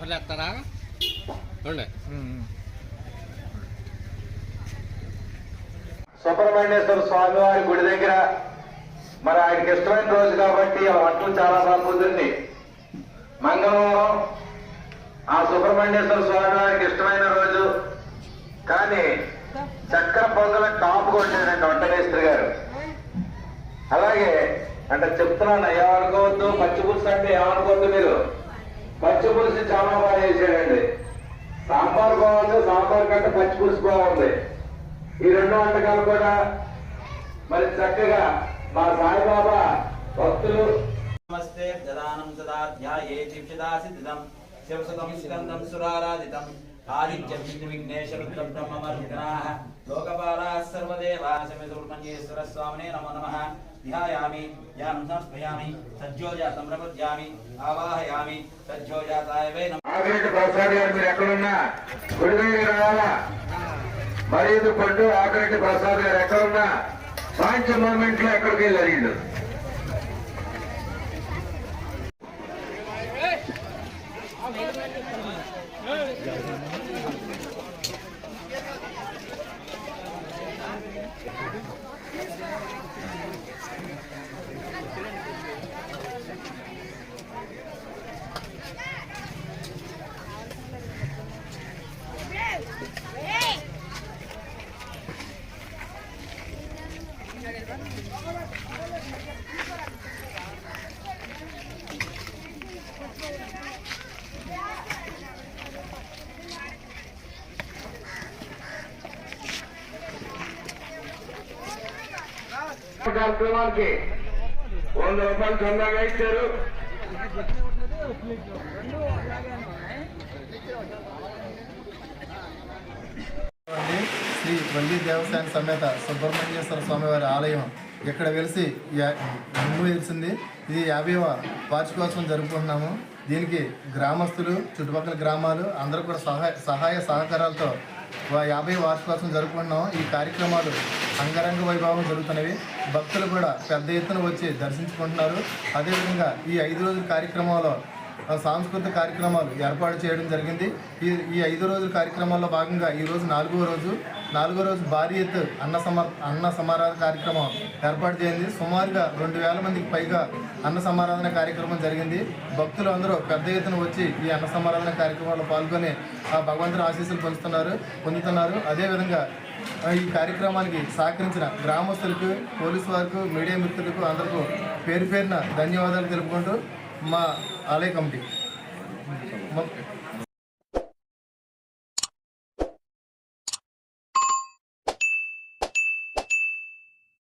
తెస్తారా చూడండి. సుబ్రహ్మణ్యేశ్వర స్వామి వారి గుడి దగ్గర మరి ఆయనకి ఇష్టమైన రోజు కాబట్టి ఆ వంటలు చాలా బాగా కుదిరింది. మంగళంలో ఆ సుబ్రహ్మణ్యేశ్వర స్వామి వారికి ఇష్టమైన రోజు. కానీ చక్కెర పొంగల టాప్ కొట్టారండి వంటమేస్త్రి గారు. అలాగే అంటే చెప్తున్నాను ఏమనుకోవద్దు పచ్చి పులుసు అంటే ఏమనుకోవద్దు మీరు. పచ్చి పులుసు చాలా బాగా చేశాడండి. సాంబార్ బాగుంది సాంబార్ కంటే పచ్చి పులుసు బాగుంది. ఈ రెండు వంటకాలు కూడా మరి చక్కగా మా సాయిబాబా భక్తులు నమస్తే దదానం సదాధ్యాయే దీక్షిదాసిదిదం శివసుతం స్కందం సురారాధితం. ఆదిత్యం విఘ్నేశ్వరుద్ధం బ్రహ్మమర్దినాః లోకపాలాः సర్వదేవాः సమితుర్మన్యేశ్వర స్వామినే నమో నమః. ధ్యాయామి ధ్యానం సంస్మయామి సజ్జోజాతం ప్రపద్యామి ఆవాహయామి సజ్జోజాతాయ వై నమః. ఆగిరెడ్డి ప్రసాద్ గారు మీరు ఎక్కడున్నా? రావాలా పండు ప్రసాద్ గారు ఎక్కడున్నా? సాయంత్రం మూమెంట్లో ఎక్కడికి వెళ్ళారు వీళ్ళు కార్యక్రమానికి వంద రూపాయలు చందాగా ఇచ్చారు. వల్లి దేవస్థాన సమేత సుబ్రహ్మణ్యేశ్వర స్వామివారి ఆలయం ఇక్కడ వెలిసి ముందు వెలిసింది. ఇది యాభైవ వార్షికోత్సవం జరుపుకుంటున్నాము. దీనికి గ్రామస్తులు చుట్టుపక్కల గ్రామాలు అందరూ కూడా సహాయ సహాయ సహకారాలతో యాభై వార్షికోత్సవం జరుపుకుంటున్నాం ఈ కార్యక్రమాలు అంగరంగ వైభవం జరుగుతున్నవి. భక్తులు కూడా పెద్ద ఎత్తున వచ్చి దర్శించుకుంటున్నారు. అదేవిధంగా ఈ ఐదు రోజుల కార్యక్రమంలో సాంస్కృతిక కార్యక్రమాలు ఏర్పాటు చేయడం జరిగింది. ఈ ఈ ఐదు రోజుల కార్యక్రమాల్లో భాగంగా ఈరోజు నాలుగో రోజు నాలుగో రోజు భారీ ఎత్తు అన్న సమా అన్న సమారాధన కార్యక్రమం ఏర్పాటు చేయండి సుమారుగా రెండు వేల మందికి పైగా అన్న సమారాధన కార్యక్రమం జరిగింది. భక్తులు అందరూ పెద్ద ఎత్తున వచ్చి ఈ అన్న సమారాధన కార్యక్రమాల్లో పాల్గొని ఆ భగవంతుని ఆశీస్సులు పొందుతున్నారు పొందుతున్నారు. అదేవిధంగా ఈ కార్యక్రమానికి సహకరించిన గ్రామస్తులకు పోలీసు వారికి మీడియా మిత్రులకు అందరికీ పేరు పేరున ధన్యవాదాలు తెలుపుకుంటూ మా ఆలయ కమిటీ మొ-